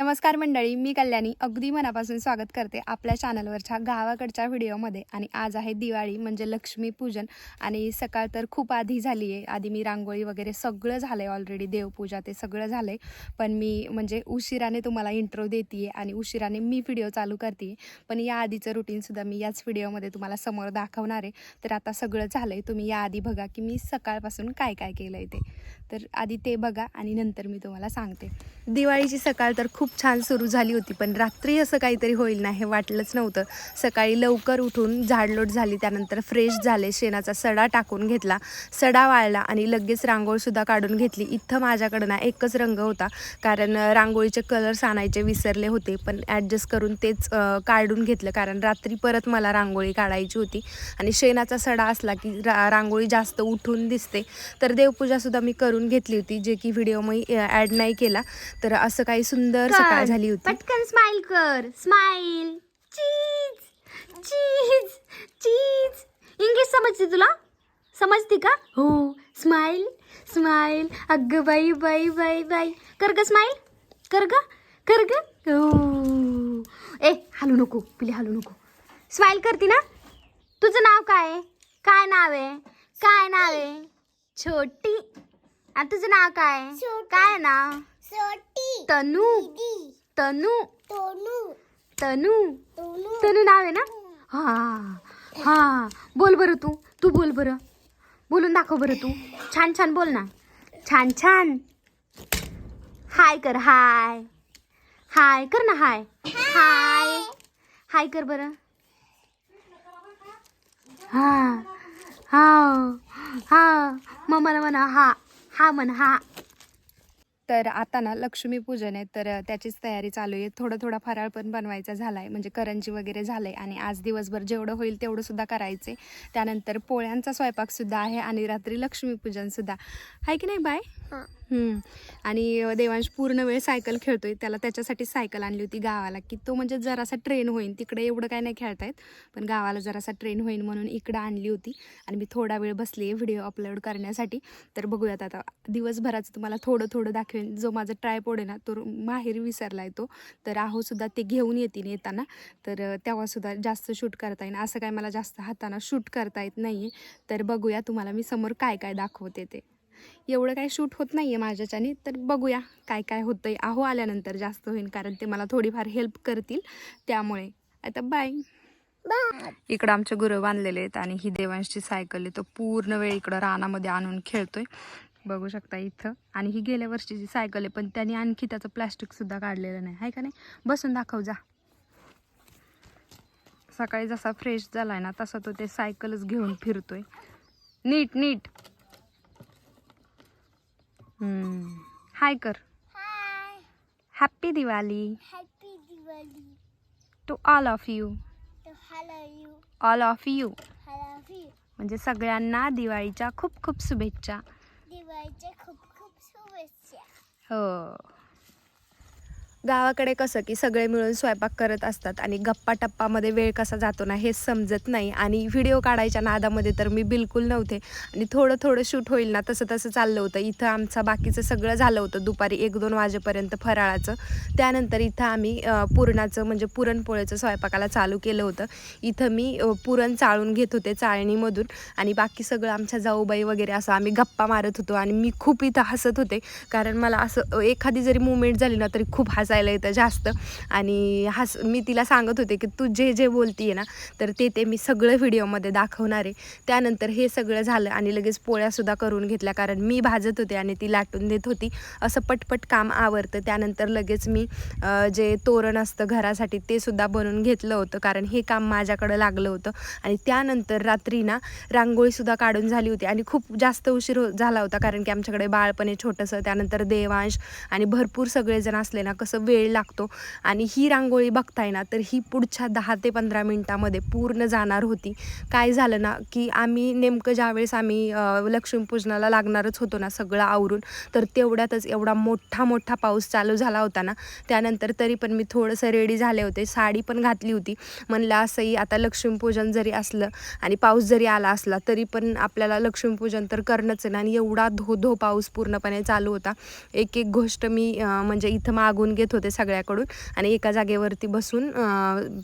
नमस्कार मंडळी मी कल्याणी अगदी मनापासून स्वागत करते आपल्या चॅनलवरच्या गावाकडच्या व्हिडिओमध्ये. आणि आज आहे दिवाळी म्हणजे लक्ष्मीपूजन आणि सकाळ तर खूप आधी झाली आहे आधी मी रांगोळी वगैरे सगळं झालं आहे ऑलरेडी देवपूजा ते सगळं झालं आहे पण मी म्हणजे उशिराने तुम्हाला इंट्रो देते आणि उशिराने मी व्हिडिओ चालू करते पण या आधीचं रुटीनसुद्धा मी याच व्हिडिओमध्ये तुम्हाला समोर दाखवणार आहे. तर आता सगळं झालं आहे तुम्ही याआधी बघा की मी सकाळपासून काय काय केलं आहे ते. तर आधी ते बघा आणि नंतर मी तुम्हाला सांगते. दिवाळीची सकाळ तर खूप छान सुरू झाली होती पण रात्री असं काहीतरी होईल ना हे वाटलंच नव्हतं. सकाळी लवकर उठून झाडलोट झाली त्यानंतर फ्रेश झाले शेणाचा सडा टाकून घेतला सडा वाळला आणि लगेच रांगोळीसुद्धा काढून घेतली. इथं माझ्याकडं ना एकच रंग होता कारण रांगोळीचे कलर्स आणायचे विसरले होते पण ॲडजस्ट करून तेच काढून घेतलं कारण रात्री परत मला रांगोळी काढायची होती. आणि शेणाचा सडा असला की रा रांगोळी जास्त उठून दिसते. तर देवपूजासुद्धा मी करून घेतली होती जे की व्हिडिओ मी ॲड नाही केला. तर असं काही सुंदर सकाळ झाली होती. पटकन स्माइल कर. स्माइल चीज चीज चीज इंग्लिश समजते तुला? समजते का? हो. स्माइल स्माइल अगं बाई बाई बाई बाई. कर ग स्माइल कर ग. कर ग. हो. ए हलू नको. पिले हलू नको. स्माइल करते ना? तुझं नाव काय आहे? काय नाव आहे? काय नाव आहे? छोटी. आणि तुझं नाव काय आहे? काय आहे नाव? तनू तनू तोनू तनू तोनू. तनू नाव आहे ना? हा हा. बोल बरं तू तू बोल बरं. बोलून दाखव बरं तू. छान छान बोल ना. छान छान. हाय कर हाय. हाय कर ना हाय. हाय. हाय कर बरं. हा. हा. हा. मग मला म्हणा हा. हा म्हण हा. तर आता ना लक्ष्मीपूजन आहे तर त्याचीच तयारी चालू आहे. थोडं थोडा फराळ पण बनवायचा झाला आहे म्हणजे करंजी वगैरे झालं आहे आणि आज दिवसभर जेवढं होईल तेवढं सुद्धा करायचे त्यानंतर पोळ्यांचा स्वयंपाकसुद्धा आहे आणि रात्री लक्ष्मीपूजनसुद्धा आहे की नाही बाय? हां. आणि देवांश पूर्ण वेळ सायकल खेळतोय. त्याला त्याच्यासाठी सायकल आणली होती गावाला की तो म्हणजे जरासा ट्रेन होईल तिकडे एवढं काय नाही खेळतायत पण गावाला जरासा ट्रेन होईल म्हणून इकडं आणली होती. आणि मी थोडा वेळ बसली आहे व्हिडिओ अपलोड करण्यासाठी. तर बघूयात आता दिवसभराचं तुम्हाला थोडं थोडं दाखवेन. जो माझा ट्रायपोड आहे ना तो माहेर विसरला आहे तो. तर आहोसुद्धा ते घेऊन येतील येताना. तर तेव्हासुद्धा जास्त शूट करता येईल असं काय मला जास्त हाताना शूट करता येत नाही तर बघूया तुम्हाला मी समोर काय काय दाखवते ते. एवढं काही शूट होत नाही आहे माझ्याच्याने तर बघूया काय काय होतं आहे आहो आल्यानंतर जास्त होईल कारण ते मला थोडीफार हेल्प करतील. त्यामुळे. आता बाय इकडं आमचे गुरं बांधलेले आहेत आणि ही देवांशची सायकल आहे. तो पूर्ण वेळ इकडं रानामध्ये आणून खेळतोय. बघू शकता इथं. आणि ही गेल्या वर्षीची सायकल आहे पण त्यांनी आणखी त्याचं प्लॅस्टिकसुद्धा काढलेलं नाही. आहे का नाही? बसून दाखव जा. सकाळी जसा फ्रेश झालाय ना तसा तो ते सायकलच घेऊन फिरतोय. नीट नीट. हाय कर. Hi. Happy Diwali happy Diwali to all of you तो hello you all of you hello you म्हणजे सगळ्यांना दिवाळीच्या खूप खूप शुभेच्छा. दिवाळीच्या खूप खूप शुभेच्छा. हो. गावाकडे कसं की सगळे मिळून स्वयंपाक करत असतात आणि गप्पा टप्पामध्ये वेळ कसा जातो ना हे समजत नाही. आणि व्हिडिओ काढायच्या नादामध्ये तर मी बिलकुल नव्हते. आणि थोडं थोडं शूट होईल ना तसं तसं चाललं होतं. इथं आमचं बाकीचं सगळं झालं होतं. दुपारी एक दोन वाजेपर्यंत फराळाचं. त्यानंतर इथं आम्ही पुरणाचं म्हणजे पुरणपोळ्याचं स्वयंपाकाला चालू केलं होतं. इथं मी पुरण चाळून घेत होते चाळणीमधून. आणि बाकी सगळं आमच्या जाऊबाई वगैरे असं आम्ही गप्पा मारत होतो. आणि मी खूप इथं हसत होते. कारण मला असं एखादी जरी मुवमेंट झाली ना तरी खूप हस हसायला येतं जास्त. आणि हस मी तिला सांगत होते की तू जे जे बोलतीये ना तर ते ते मी सगळं व्हिडिओमध्ये दाखवणार आहे. त्यानंतर हे सगळं झालं आणि लगेच पोळ्यासुद्धा करून घेतल्या कारण मी भाजत होते आणि ती लाटून देत होती. असं पटपट काम आवरतं. त्यानंतर लगेच मी जे तोरण असतं घरासाठी ते सुद्धा बनवून घेतलं होतं कारण हे काम माझ्याकडं लागलं होतं. आणि त्यानंतर रात्री ना रांगोळीसुद्धा काढून झाली होती आणि खूप जास्त उशीर झाला होता कारण की आमच्याकडे बाळपण आहे छोटंसं. त्यानंतर देवांश आणि भरपूर सगळेजण असले ना कसं वेळ लागतो. आणि ही रांगोळी बघताय ना तर ही पुढच्या दहा ते पंधरा मिनटामध्ये पूर्ण जाणार होती. काय झालं ना की आम्ही नेमकं ज्यावेळेस आम्ही लक्ष्मीपूजनाला लागणारच होतो ना सगळं आवरून तर तेवढ्यातच एवढा मोठा मोठा पाऊस चालू झाला होता ना. त्यानंतर तरी पण मी थोडंसं रेडी झाले होते. साडी पण घातली होती. म्हणलं असंही आता लक्ष्मीपूजन जरी असलं आणि पाऊस जरी आला असला तरी पण आपल्याला लक्ष्मीपूजन तर करणंच आहे ना. आणि एवढा धो धो पाऊस पूर्णपणे चालू होता. एक एक गोष्ट मी म्हणजे इथं मागून घेत घेत होते सगळ्याकडून आणि एका जागेवरती बसून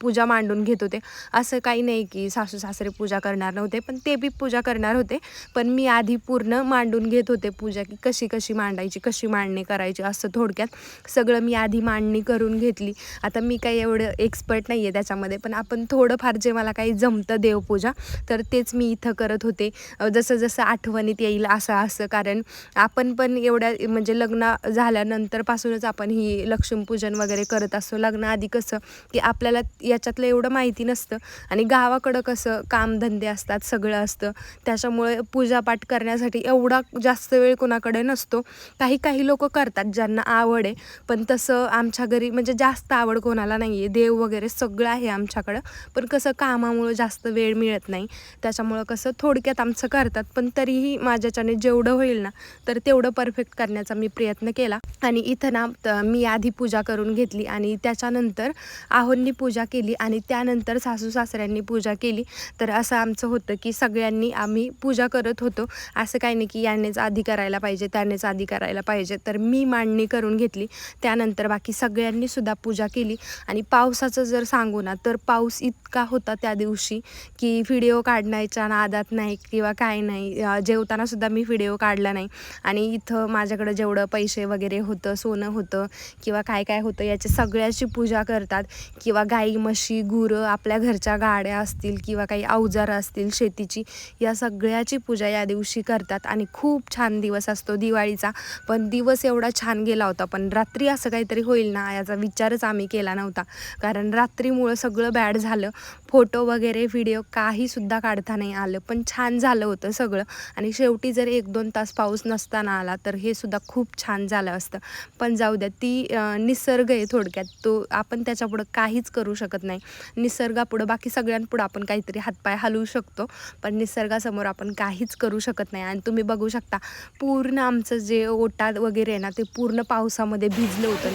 पूजा मांडून घेत होते. असं काही नाही की सासू सासरे पूजा करणार नव्हते पण ते बी पूजा करणार होते. पण मी आधी पूर्ण मांडून घेत होते पूजा की कशी कशी मांडायची कशी मांडणी करायची असं थोडक्यात. सगळं मी आधी मांडणी करून घेतली. आता मी काही एवढं एक्सपर्ट नाही आहे त्याच्यामध्ये पण आपण थोडंफार जे मला काही जमतं देवपूजा तर तेच मी इथं करत होते. जसं जसं आठवणीत येईल असं असं कारण आपण पण एवढ्या म्हणजे लग्न झाल्यानंतरपासूनच आपण ही लक्ष लक्ष्मीपूजन वगैरे करत असतो. लग्नाआधी कसं की आपल्याला याच्यातलं एवढं माहिती नसतं. आणि गावाकडं कसं कामधंदे असतात सगळं असतं. त्याच्यामुळे पूजापाठ करण्यासाठी एवढा जास्त वेळ कोणाकडे नसतो. काही काही लोक करतात ज्यांना आवड आहे. पण तसं आमच्या घरी म्हणजे जास्त आवड कोणाला नाही आहे देव वगैरे सगळं आहे आमच्याकडं. पण कसं कामामुळं जास्त वेळ मिळत नाही. त्याच्यामुळं कसं थोडक्यात आमचं करतात. पण तरीही माझ्याच्याने जेवढं होईल ना तर तेवढं परफेक्ट करण्याचा मी प्रयत्न केला. आणि इथं ना मी आधी पूजा करून घेतली आणि त्याच्यानंतर आहोंनी पूजा केली आणि त्यानंतर सासू सासऱ्यांनी पूजा केली. तर असं आमचं होतं की सगळ्यांनी आम्ही पूजा करत होतो. असं काही नाही की यानेच आधी करायला पाहिजे त्यानेच आधी करायला पाहिजे. तर मी मांडणी करून घेतली. त्यानंतर बाकी सगळ्यांनी सुद्धा पूजा केली. आणि पावसाचं जर सांगू ना तर पाऊस इतका होता त्या दिवशी की व्हिडिओ काढण्याच्या नादात नाही किंवा काय नाही. जेवतानासुद्धा जेवताना सुद्धा मी व्हिडिओ काढला नाही. आणि इथं माझ्याकडं जेवढं पैसे वगैरे होतं सोनं होतं किंवा काय काय होतं याची सगळ्याची पूजा करतात. किंवा गाई म्हशी गुरं आपल्या घरच्या गाड्या असतील किंवा काही अवजारं असतील शेतीची या सगळ्याची पूजा या दिवशी करतात. आणि खूप छान दिवस असतो दिवाळीचा. पण दिवस एवढा छान गेला होता. पण रात्री असं काहीतरी होईल ना याचा विचारच आम्ही केला नव्हता. कारण रात्रीमुळं सगळं बॅड झालं. फोटो वगैरे व्हिडिओ काहीसुद्धा काढता नाही आलं. पण छान झालं होतं सगळं. आणि शेवटी जर एक दोन तास पाऊस नसताना आला तर हे सुद्धा खूप छान झालं असतं. पण जाऊ द्या ती निसर्ग आहे थोडक्यात तो आपण त्याच्यापुढं काहीच करू शकत नाही. निसर्गापुढं बाकी सगळ्यांपुढं आपण काहीतरी हातपाय हलवू शकतो पण निसर्गासमोर आपण काहीच करू शकत नाही. आणि तुम्ही बघू शकता पूर्ण आमचं जे ओटा वगैरे आहे ना ते पूर्ण पावसामध्ये भिजलं होतं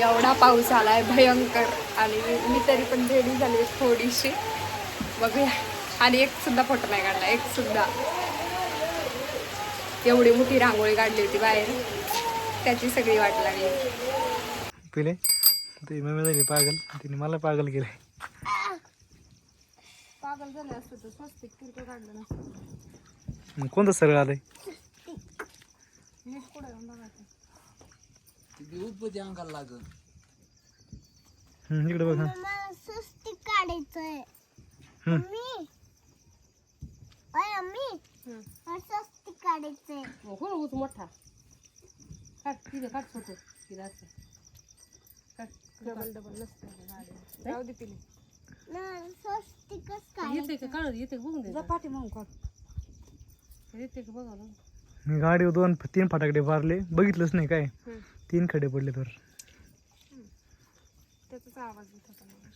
एवढा पाऊस आलाय भयंकर. आणि मी तरी पण रेडी झाली थोडीशी. बघूया. आणि एक सुद्धा फोटो नाही काढला एक सुद्धा. एवढी मोठी रांगोळी काढली होती बाहेर. त्याची सगळी वाट लागली. पिले ते मम्मी झाली पागल तिने मला पागल केले. पागल झाले असतं तर स्वस्तिक तिरकं काढलं नसतं. मग कोणतं सरळ आलंय? नीट पुढे इकडे बघ हा मला सुस्ती काढायचंय. मी. काढायचंय हो मोठा. काट तिथे काट फोटो. तिथे असं डबल डबल नसतं जाऊ दे पिली मला स्वस्ती कस येते काढायचं. का? काढ येते का? बघून दे. पाठी मग काढ. येते का? बघा ना. मी गाडीवर दोन तीन फटाकडे मारले. बघितलंच नाही काय. तीन खडे पडले तर. त्याचाच आवाज येत होता मला.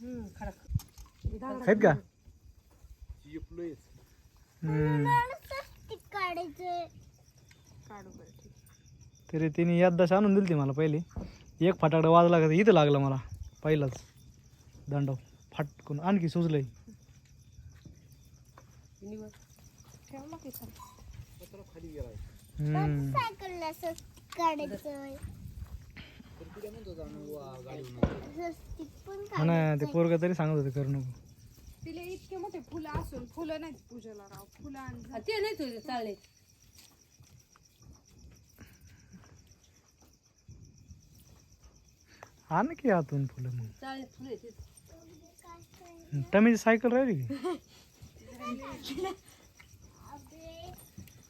हम्म खडक आहेत का? हम्म. काढू बरं ठीक. तरी तिने याददाश आणून दिली ती मला पहिली. एक फटाकडा वाजला का इथं लागला मला. पहिलाच. दांडव. फाटकून आणखी सुचलंय ठेवला की सर हम्म. सायकलला स्वस्ती काढायचंय स्वस्ती पण हा ना ते पोरगा तरी सांगत होते करू नको. तिला इतके मोठे फुलं असून फुलं नाहीत पूजेला राव फुलं आणि ते नाही तुझे चालले हा ना की आतून फुलं मग. चाळीस फुले ते टमीची सायकल राहिली की?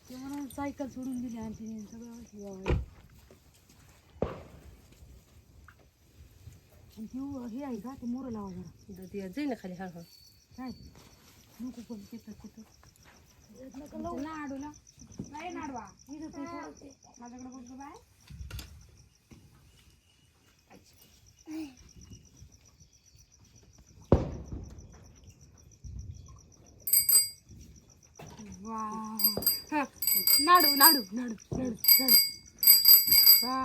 ते म्हणून सायकल सोडून दिली आणि तिने सगळं वाटली. आणि ती हे आहे का ते मोरं लावा जरा. ते जाई ना खाली हा हा. काय? नको पण तिथं तिथं. नाडूला नाही नाडवा. माझ्याकडे बघ बाय. वा हा, नाडू नाडू नाडू नाडू नाडू. वा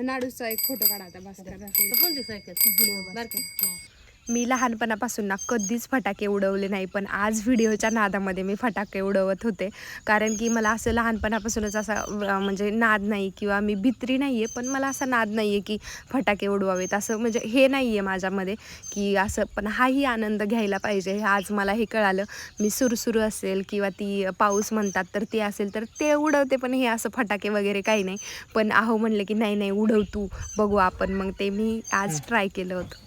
नाडूचा एक फोटो काढा आता बस करा कोणती सायकल बारकी? मी लहानपणापासून ना कधीच फटाके उडवले नाही पण आज व्हिडिओच्या नादामध्ये मी फटाके उडवत होते. कारण की मला असं लहानपणापासूनच असा म्हणजे नाद नाही किंवा मी भित्री नाही आहे पण मला असा नाद नाही आहे की फटाके उडवावेत. असं म्हणजे हे नाही आहे माझ्यामध्ये की असं पण हाही आनंद घ्यायला पाहिजे. हे आज मला हे कळालं मी सुरसुरू असेल किंवा ती पाऊस म्हणतात तर ते असेल तर ते उडवते पण हे असं फटाके वगैरे काही नाही. पण आहो म्हणले की नाही नाही उडव तू बघू आपण. मग ते मी आज ट्राय केलं होतं.